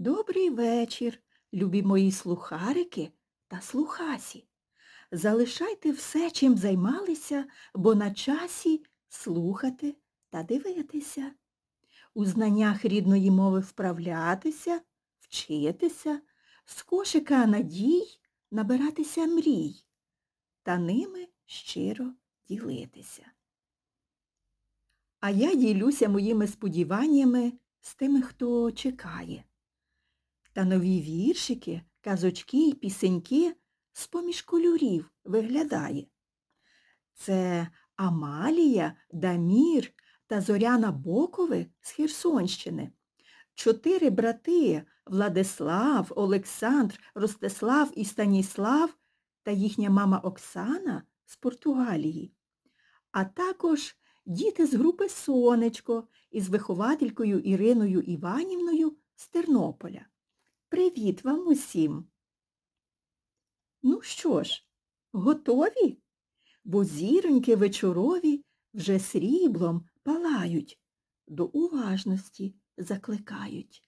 Добрий вечір, любі мої слухарики та слухасі. Залишайте все, чим займалися, бо на часі слухати та дивитися. У знаннях рідної мови вправлятися, вчитися, з кошика надій набиратися мрій та ними щиро ділитися. А я ділюся моїми сподіваннями з тими, хто чекає. Та нові віршики, казочки й пісеньки з-поміж кольорів виглядає. Це Амалія, Дамір та Зоряна Бокови з Херсонщини. Чотири брати Владислав, Олександр, Ростислав і Станіслав та їхня мама Оксана з Португалії. А також діти з групи Сонечко із вихователькою Іриною Іванівною з Тернополя. Привіт вам усім! Ну що ж, готові? Бо зіроньки вечорові вже сріблом палають, до уважності закликають.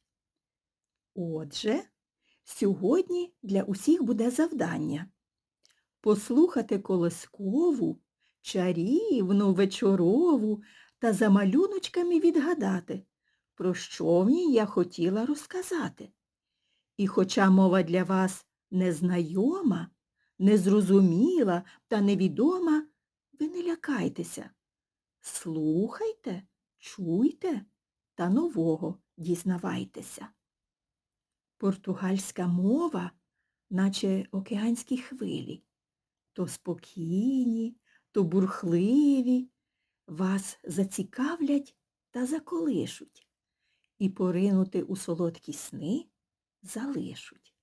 Отже, сьогодні для усіх буде завдання послухати колоскову, чарівну, вечорову та за малюночками відгадати, про що в ній я хотіла розказати. І хоча мова для вас незнайома, незрозуміла та невідома, ви не лякайтеся. Слухайте, чуйте та нового дізнавайтеся. Португальська мова, наче океанські хвилі, то спокійні, то бурхливі, вас зацікавлять та заколишуть, і поринути у солодкі сни залишуть.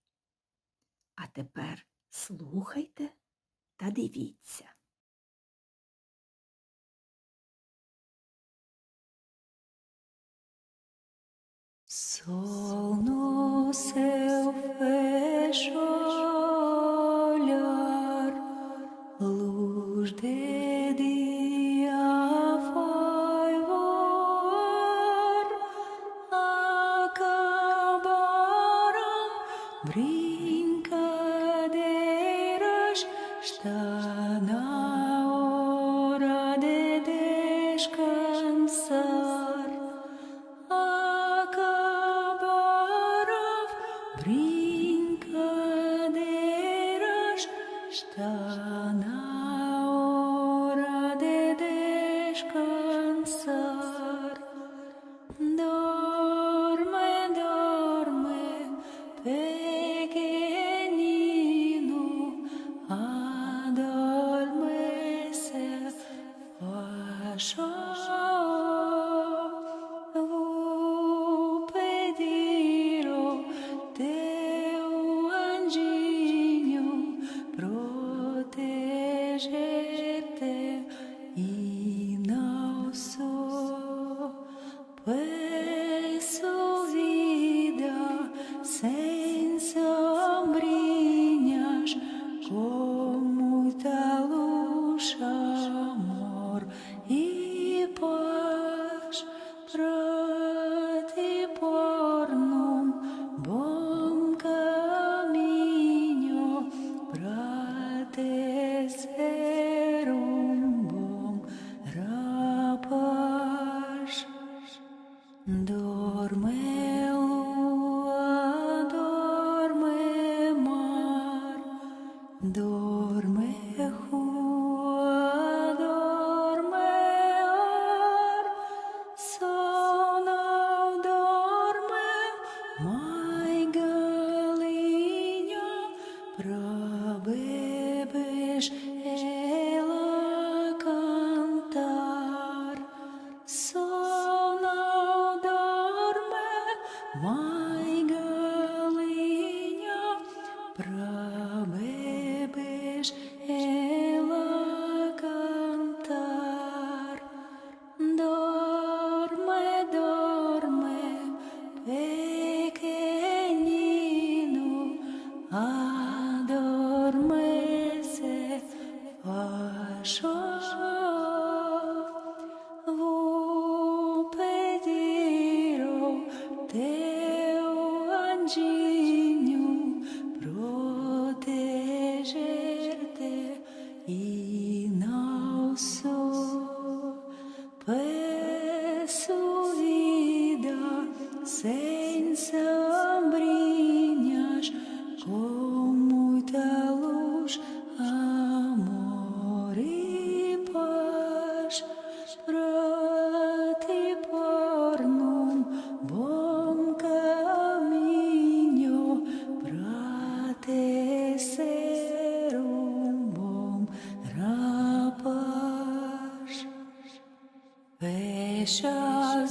А тепер слухайте та дивіться. Sol no seu 说 One. grandinho proteger-te e não sou.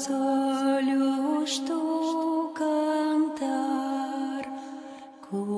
Zoliuș tu cantar, cum